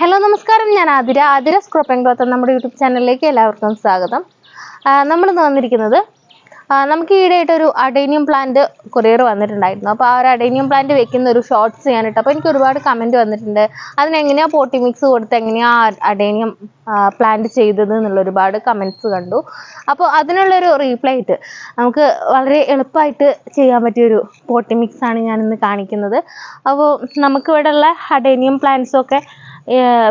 Hello നമസ്കാരം. ഞാൻ Athira. Athira സ്ക്രോപ്പിംഗ് cloth നമ്മുടെ യൂട്യൂബ് ചാനലിലേക്ക് എല്ലാവർക്കും സ്വാഗതം. നമ്മൾ വന്നിരിക്കുന്നത് നമുക്ക് ഈയിടെയായിട്ട് ഒരു അഡേനിയം പ്ലാന്റ് കൊറിയർ വന്നിട്ടുണ്ടായിരുന്നു. അപ്പോൾ ആ ഒരു അഡേനിയം പ്ലാന്റ് വെക്കുന്ന ഒരു ഷോർട്സ് ചെയ്യാനിട്ട് അപ്പോൾ എനിക്ക് ഒരുപാട് കമന്റ് വന്നിട്ടുണ്ട്. അതിനെങ്ങനെയാണ് പോട്ടി മിക്സ് കൊടുത്ത് എങ്ങനെയാണ് അഡേനിയം പ്ലാന്റ് ചെയ്തത് എന്നുള്ള ഒരുപാട് കമന്റ്സ് കണ്ടു. അപ്പോൾ അതിനുള്ളൊരു റീപ്ലൈ ആയിട്ട് നമുക്ക് വളരെ എളുപ്പമായിട്ട് ചെയ്യാൻ പറ്റിയൊരു പോട്ടി മിക്സ് ആണ് ഞാനിന്ന് കാണിക്കുന്നത്. അപ്പോൾ നമുക്കിവിടെ ഉള്ള അഡേനിയം പ്ലാന്റ്സൊക്കെ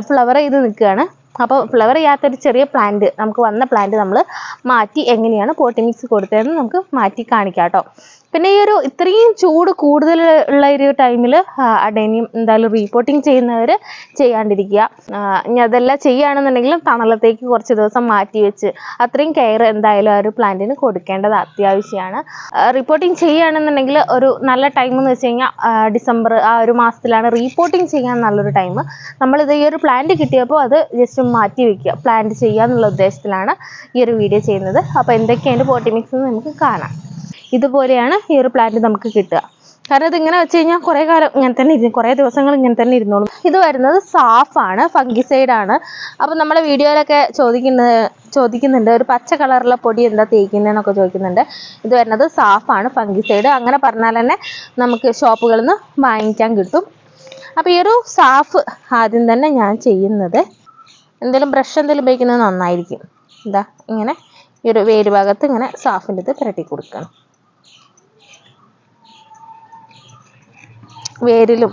ഫ്ലവർ ചെയ്ത് നിൽക്കുകയാണ്. അപ്പോൾ ഫ്ലവർ ചെയ്യാത്തൊരു ചെറിയ പ്ലാന്റ് നമുക്ക് വന്ന പ്ലാന്റ് നമ്മൾ മാറ്റി എങ്ങനെയാണ് പോട്ടിങ്സ് മിക്സ് കൊടുത്തതെന്ന് നമുക്ക് മാറ്റി കാണിക്കാം കേട്ടോ. പിന്നെ ഈ ഒരു ഇത്രയും ചൂട് കൂടുതൽ ഉള്ള ഒരു ടൈമിൽ അഡേനിയം എന്തായാലും റീപോർട്ടിങ് ചെയ്യുന്നവർ ചെയ്യാണ്ടിരിക്കുക. ഇനി അതെല്ലാം ചെയ്യുകയാണെന്നുണ്ടെങ്കിലും തണലത്തേക്ക് കുറച്ച് ദിവസം മാറ്റി വെച്ച് അത്രയും കെയർ എന്തായാലും ആ ഒരു പ്ലാന്റിന് കൊടുക്കേണ്ടത് അത്യാവശ്യമാണ്. റിപ്പോർട്ടിങ് ചെയ്യുകയാണെന്നുണ്ടെങ്കിൽ ഒരു നല്ല ടൈം എന്ന് വെച്ച് കഴിഞ്ഞാൽ ഡിസംബർ ആ ഒരു മാസത്തിലാണ് റീപോർട്ടിങ് ചെയ്യാൻ നല്ലൊരു ടൈം നമ്മളിത് ഈ ഒരു പ്ലാന്റ് കിട്ടിയപ്പോൾ അത് ജസ്റ്റ് മാറ്റി വെക്കുക പ്ലാന്റ് ചെയ്യുക എന്നുള്ള ഉദ്ദേശത്തിലാണ് ഈ ഒരു വീഡിയോ ചെയ്യുന്നത്. അപ്പോൾ എന്തൊക്കെയാണ് പോട്ടി മിക്സ് എന്ന് നമുക്ക് കാണാം. ഇതുപോലെയാണ് ഈ ഒരു പ്ലാന്റ് നമുക്ക് കിട്ടുക. കാരണം ഇതിങ്ങനെ വെച്ച് കഴിഞ്ഞാൽ കുറേ കാലം ഇങ്ങനെ തന്നെ ഇരുന്ന് കുറേ ദിവസങ്ങൾ ഇങ്ങനെ തന്നെ ഇരുന്നോളും. ഇത് വരുന്നത് സാഫാണ് ഫംഗിസൈഡ് ആണ്. അപ്പോൾ നമ്മുടെ വീഡിയോയിലൊക്കെ ചോദിക്കുന്ന ചോദിക്കുന്നുണ്ട് ഒരു പച്ച കളറുള്ള പൊടി എന്താ തേക്കുന്നതെന്നൊക്കെ ചോദിക്കുന്നുണ്ട്. ഇത് വരുന്നത് സാഫാണ് ഫംഗിസൈഡ് അങ്ങനെ പറഞ്ഞാൽ തന്നെ നമുക്ക് ഷോപ്പുകളിൽ നിന്ന് വാങ്ങിക്കാൻ കിട്ടും. അപ്പോൾ ഈ ഒരു സാഫ് ആദ്യം തന്നെ ഞാൻ ചെയ്യുന്നത് എന്തെങ്കിലും ബ്രഷ് എന്തെങ്കിലും ഉപയോഗിക്കുന്നത് നന്നായിരിക്കും. എന്താ ഇങ്ങനെ ഈ ഒരു വേര് ഭാഗത്ത് ഇങ്ങനെ സാഫിന്റെ ഇത് പുരട്ടി കൊടുക്കണം. വേരിലും.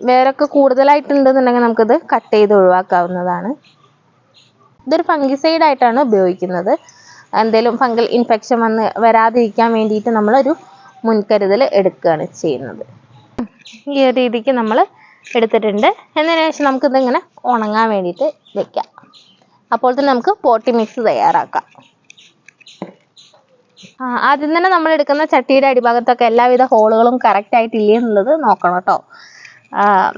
വേരൊക്കെ കൂടുതലായിട്ടുണ്ടെന്നുണ്ടെങ്കിൽ നമുക്കിത് കട്ട് ചെയ്ത് ഒഴിവാക്കാവുന്നതാണ്. ഇതൊരു ഫംഗിസൈഡ് ആയിട്ടാണ് ഉപയോഗിക്കുന്നത്. എന്തെങ്കിലും ഫംഗൽ ഇൻഫെക്ഷൻ വന്ന് വരാതിരിക്കാൻ വേണ്ടിയിട്ട് നമ്മളൊരു മുൻകരുതൽ എടുക്കുകയാണ് ചെയ്യുന്നത്. ഈ ഒരു രീതിക്ക് നമ്മൾ എടുത്തിട്ടുണ്ട്. എന്നതിന് ശേഷം നമുക്കിതിങ്ങനെ ഉണങ്ങാൻ വേണ്ടിയിട്ട് വെക്കാം. അപ്പോൾ തന്നെ നമുക്ക് പോട്ടി മിക്സ് തയ്യാറാക്കാം. ആദ്യം തന്നെ നമ്മൾ എടുക്കുന്ന ചട്ടിയുടെ അടിഭാഗത്തൊക്കെ എല്ലാവിധ ഹോളുകളും കറക്റ്റ് ആയിട്ടില്ലേ എന്നുള്ളത് നോക്കണം കേട്ടോ.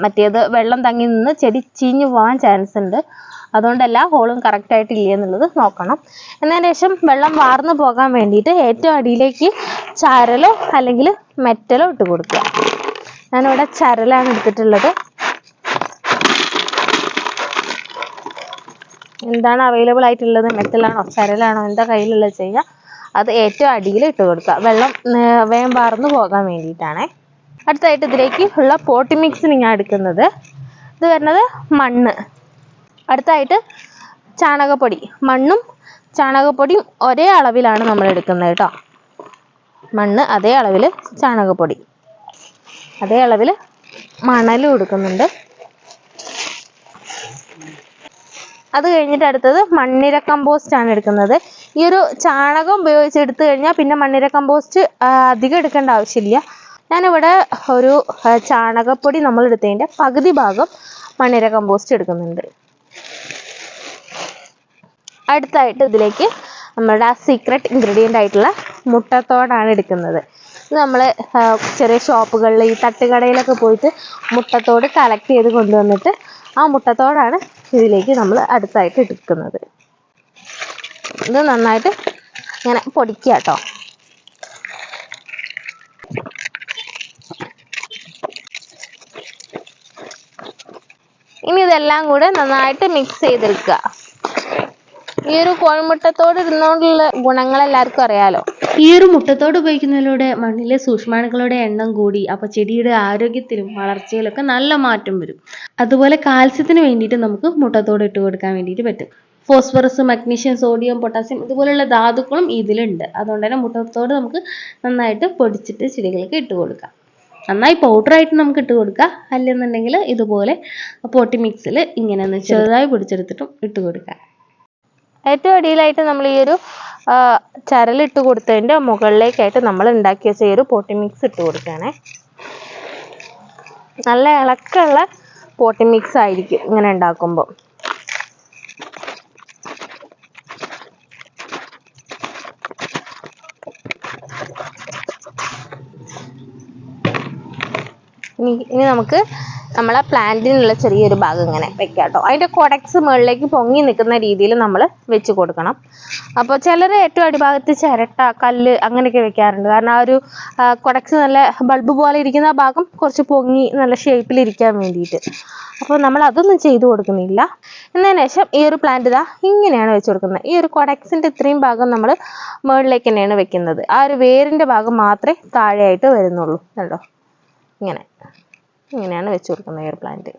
മറ്റേത് വെള്ളം തങ്ങി നിന്ന് ചെടി ചീഞ്ഞു പോകാൻ ചാൻസ് ഉണ്ട്. അതുകൊണ്ട് എല്ലാ ഹോളും കറക്റ്റ് ആയിട്ടില്ലേ എന്നുള്ളത് നോക്കണം. എന്നതിന് ശേഷം വെള്ളം വാർന്നു പോകാൻ വേണ്ടിയിട്ട് ഏറ്റവും അടിയിലേക്ക് ചരലോ അല്ലെങ്കിൽ മെറ്റലോ ഇട്ട് കൊടുക്കുക. ഞാനിവിടെ ചരലാണ് എടുത്തിട്ടുള്ളത്. എന്താണ് അവൈലബിൾ ആയിട്ടുള്ളത്? മെറ്റലാണോ? ചരലാണോ? എന്താ കയ്യിലുള്ളത് ചെയ്യുക? അത് ഏറ്റവും അടിയിൽ ഇട്ട് കൊടുക്കുക. വെള്ളം വേഗം വാർന്നു പോകാൻ വേണ്ടിയിട്ടാണേ. അടുത്തായിട്ട് ഇതിലേക്ക് ഉള്ള പോട്ടി മിക്സ് ഞാൻ എടുക്കുന്നത്. ഇത് വരുന്നത് മണ്ണ്. അടുത്തായിട്ട് ചാണകപ്പൊടി. മണ്ണും ചാണകപ്പൊടിയും ഒരേ അളവിലാണ് നമ്മൾ എടുക്കുന്നത് കേട്ടോ. മണ്ണ് അതേ അളവിൽ ചാണകപ്പൊടി. അതേ അളവിൽ മണലും എടുക്കുന്നുണ്ട് അത് കഴിഞ്ഞിട്ട് അടുത്തത് മണ്ണിര കമ്പോസ്റ്റ് ആണ് എടുക്കുന്നത്. ഈ ഒരു ചാണകം ഉപയോഗിച്ച് എടുത്തു കഴിഞ്ഞാൽ പിന്നെ മണ്ണിര കമ്പോസ്റ്റ് അധികം എടുക്കേണ്ട ആവശ്യമില്ല. ഞാനിവിടെ ഒരു ചാണകപ്പൊടി നമ്മൾ എടുത്തതിന്റെ പകുതി ഭാഗം മണ്ണിര കമ്പോസ്റ്റ് എടുക്കുന്നുണ്ട്. അടുത്തായിട്ട് ഇതിലേക്ക് നമ്മുടെ ആ സീക്രട്ട് ഇൻഗ്രീഡിയന്റ് ആയിട്ടുള്ള മുട്ടത്തോടാണ് എടുക്കുന്നത്. നമ്മൾ ചെറിയ ഷോപ്പുകളിൽ ഈ തട്ടുകടയിലൊക്കെ പോയിട്ട് മുട്ടത്തോട് കളക്ട് ചെയ്ത് കൊണ്ടുവന്നിട്ട് ആ മുട്ടത്തോടാണ് ഇതിലേക്ക് നമ്മൾ അടുത്തായിട്ട് എടുക്കുന്നത് ഇത് നന്നായിട്ട് ഇങ്ങനെ പൊടിക്കുക കേട്ടോ. ഇനി ഇതെല്ലാം കൂടെ നന്നായിട്ട് മിക്സ് ചെയ്തെടുക്കുക. ഈ ഒരു കോഴിമുട്ടത്തോട് ഇരുന്നുകൊണ്ടുള്ള ഗുണങ്ങൾ എല്ലാവർക്കും അറിയാലോ. ഈ ഒരു മുട്ടത്തോട് ഉപയോഗിക്കുന്നതിലൂടെ മണ്ണിലെ സൂക്ഷ്മാണുക്കളുടെ എണ്ണം കൂടി അപ്പോൾ ചെടിയുടെ ആരോഗ്യത്തിലും വളർച്ചയിലൊക്കെ നല്ല മാറ്റം വരും. അതുപോലെ കാൽസ്യത്തിന് വേണ്ടിയിട്ട് നമുക്ക് മുട്ടത്തോട് ഇട്ട് കൊടുക്കാൻ വേണ്ടിയിട്ട് പറ്റും. ഫോസ്ഫറസ് മഗ്നീഷ്യം സോഡിയം പൊട്ടാസ്യം ഇതുപോലുള്ള ധാതുക്കളും ഇതിലുണ്ട്. അതുകൊണ്ട് തന്നെ മുട്ടത്തോട് നമുക്ക് നന്നായിട്ട് പൊടിച്ചിട്ട് ചെടികൾക്ക് ഇട്ട് കൊടുക്കാം. നന്നായി പൗഡർ ആയിട്ട് നമുക്ക് ഇട്ട് കൊടുക്കാം. അല്ലെന്നുണ്ടെങ്കിൽ ഇതുപോലെ പൊട്ടി മിക്സിൽ ഇങ്ങനെ ചെറുതായി പൊടിച്ചെടുത്തിട്ടും ഇട്ട് കൊടുക്കാം. ഏറ്റവും അടിയിലായിട്ട് നമ്മൾ ഈ ഒരു ചരലിട്ട് കൊടുത്തതിന്റെ മുകളിലേക്കായിട്ട് നമ്മൾ ഉണ്ടാക്കി വെച്ച ഈ ഒരു പോട്ടി മിക്സ് ഇട്ട് കൊടുക്കുകയാണേ. നല്ല ഇളക്കമുള്ള പോട്ടി മിക്സ് ആയിരിക്കും ഇങ്ങനെ ഉണ്ടാക്കുമ്പോൾ. ഇനി ഇനി നമുക്ക് നമ്മളെ പ്ലാന്റിനുള്ള ചെറിയൊരു ഭാഗം ഇങ്ങനെ വെക്കാം കേട്ടോ അതിന്റെ കൊടക്സ് മുകളിലേക്ക് പൊങ്ങി നിൽക്കുന്ന രീതിയിൽ നമ്മൾ വെച്ച് കൊടുക്കണം. അപ്പോൾ ചിലർ ഏറ്റവും അടിഭാഗത്ത് ചിരട്ട കല്ല് അങ്ങനെയൊക്കെ വെക്കാറുണ്ട്. കാരണം ആ ഒരു കൊടക്സ് നല്ല ബൾബ് പോലെ ഇരിക്കുന്ന ആ ഭാഗം കുറച്ച് പൊങ്ങി നല്ല ഷേപ്പിൽ ഇരിക്കാൻ വേണ്ടിയിട്ട്. അപ്പോൾ നമ്മൾ അതൊന്നും ചെയ്തു കൊടുക്കുന്നില്ല. എന്നതിന് ശേഷം ഈ ഒരു പ്ലാന്റ് ഇതാ ഇങ്ങനെയാണ് വെച്ച് കൊടുക്കുന്നത്. ഈ ഒരു കൊടക്സിന്റെ ഇത്രയും ഭാഗം നമ്മൾ മുകളിലേക്ക് തന്നെയാണ് വെക്കുന്നത്. ആ ഒരു വേരിന്റെ ഭാഗം മാത്രമേ താഴെയായിട്ട് വരുന്നുള്ളൂ. കണ്ടോ? ഇങ്ങനെ. ഇങ്ങനെയാണ് വെച്ച് കൊടുക്കുന്നത് എയർ പ്ലാന്റ്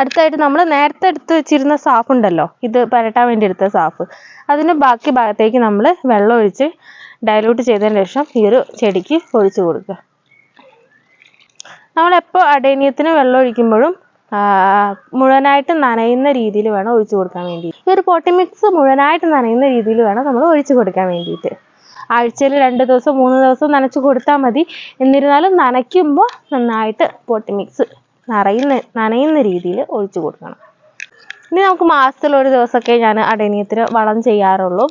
അടുത്തായിട്ട് നമ്മൾ നേരത്തെ എടുത്ത് വെച്ചിരുന്ന സാഫ് ഉണ്ടല്ലോ? ഇത് പരട്ടാൻ വേണ്ടി എടുത്ത സാഫ്. അതിന് ബാക്കി ഭാഗത്തേക്ക് നമ്മൾ വെള്ളം ഒഴിച്ച് ഡയലൂട്ട് ചെയ്തതിന് ശേഷം ഈ ഒരു ചെടിക്ക് ഒഴിച്ചു കൊടുക്കുക. നമ്മളെപ്പോൾ അടേനിയത്തിന് വെള്ളം ഒഴിക്കുമ്പോഴും മുഴുവനായിട്ട് നനയുന്ന രീതിയിൽ വേണം ഒഴിച്ചു കൊടുക്കാൻ വേണ്ടി ഈ ഒരു പോട്ടി മിക്സ് മുഴുവനായിട്ട് നനയുന്ന രീതിയിൽ വേണം നമ്മൾ ഒഴിച്ചു കൊടുക്കാൻ വേണ്ടിയിട്ട്. ആഴ്ചയിൽ രണ്ട് ദിവസം മൂന്ന് ദിവസം നനച്ച് കൊടുത്താൽ മതി. എന്നിരുന്നാലും നനയ്ക്കുമ്പോൾ നന്നായിട്ട് പോട്ടി മിക്സ് നിറയുന്ന നനയുന്ന രീതിയിൽ ഒഴിച്ചു കൊടുക്കണം. ഇനി നമുക്ക് മാസത്തിൽ ഒരു ദിവസമൊക്കെ ഞാൻ അടേനിയത്തിന് വളം ചെയ്യാറുള്ളൂ.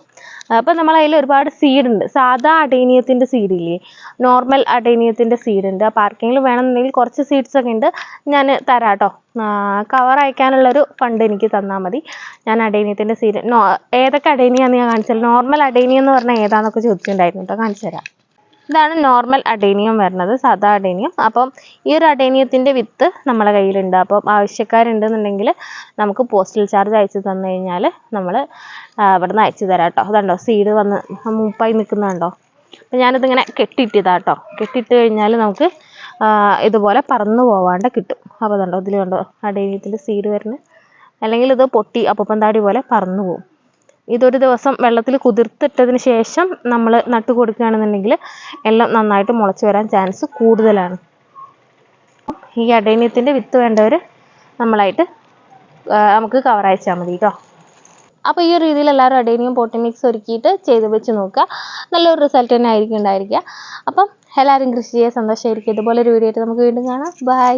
അപ്പം നമ്മൾ അതിൽ ഒരുപാട് സീഡ് ഉണ്ട്. സാധാ അടേനിയത്തിന്റെ സീഡ് ഇല്ലേ? നോർമൽ അടേനിയത്തിന്റെ സീഡ് ഉണ്ട്. അപ്പോൾ ആർക്കെങ്കിലും വേണമെന്നുണ്ടെങ്കിൽ കുറച്ച് സീഡ്സ് ഒക്കെ ഉണ്ട്. ഞാൻ തരാം കേട്ടോ കവർ അയക്കാനുള്ളൊരു ഫണ്ട് എനിക്ക് തന്നാൽ മതി. ഞാൻ അടേനിയത്തിന്റെ സീഡ് നോ ഏതൊക്കെ അടേനിയാന്ന് ഞാൻ കാണിച്ചാൽ നോർമൽ അടേനിയം എന്ന് പറഞ്ഞാൽ ഏതാന്നൊക്കെ ചോദിച്ചിട്ടുണ്ടായിരുന്നു കേട്ടോ കാണിച്ചു തരാം. ഇതാണ് നോർമൽ അഡേനിയം വരുന്നത് സാധാ അഡേനിയം അപ്പം ഈ ഒരു അഡേനിയത്തിന്റെ വിത്ത് നമ്മളെ കയ്യിലുണ്ട്. അപ്പം ആവശ്യക്കാരുണ്ടെന്നുണ്ടെങ്കിൽ നമുക്ക് പോസ്റ്റൽ ചാർജ് അയച്ചു തന്നു കഴിഞ്ഞാൽ നമ്മൾ ഇവിടുന്ന് അയച്ചു തരാം കേട്ടോ. അതുണ്ടോ സീഡ് വന്ന് മൂപ്പായി നിൽക്കുന്നുണ്ടോ? അപ്പം ഞാനിതിങ്ങനെ കെട്ടിയിട്ടതാ കേട്ടോ കെട്ടിയിട്ട് കഴിഞ്ഞാൽ നമുക്ക് ഇതുപോലെ പറന്നു പോവാണ്ട് കിട്ടും. അപ്പോൾ അതുണ്ടോ ഇതിൽ കണ്ടോ സീഡ് വരുന്നത്? അല്ലെങ്കിൽ ഇത് പൊട്ടി അപ്പം താടി പോലെ പറന്നു പോകും ഇതൊരു ദിവസം വെള്ളത്തിൽ കുതിർത്തിട്ടതിന് ശേഷം നമ്മൾ നട്ടു കൊടുക്കുകയാണെന്നുണ്ടെങ്കിൽ എല്ലാം നന്നായിട്ട് മുളച്ച് വരാൻ ചാൻസ് കൂടുതലാണ്. ഈ അടേനിയത്തിന്റെ വിത്ത് വേണ്ടവർ നമ്മളായിട്ട് നമുക്ക് കവർ അയച്ചാൽ മതി കേട്ടോ അപ്പോൾ ഈ ഒരു രീതിയിൽ എല്ലാവരും അടേനിയും പോട്ടി മിക്സ് ഒരുക്കിയിട്ട് ചെയ്ത് വെച്ച് നോക്കുക. നല്ലൊരു റിസൾട്ട് തന്നെ ആയിരിക്കും ഉണ്ടായിരിക്കുക. അപ്പം എല്ലാവരും കൃഷി ചെയ്യാൻ സന്തോഷമായിരിക്കും. ഇതുപോലെ ഒരു വീഡിയോ ആയിട്ട് നമുക്ക് വീണ്ടും കാണാം. ബൈ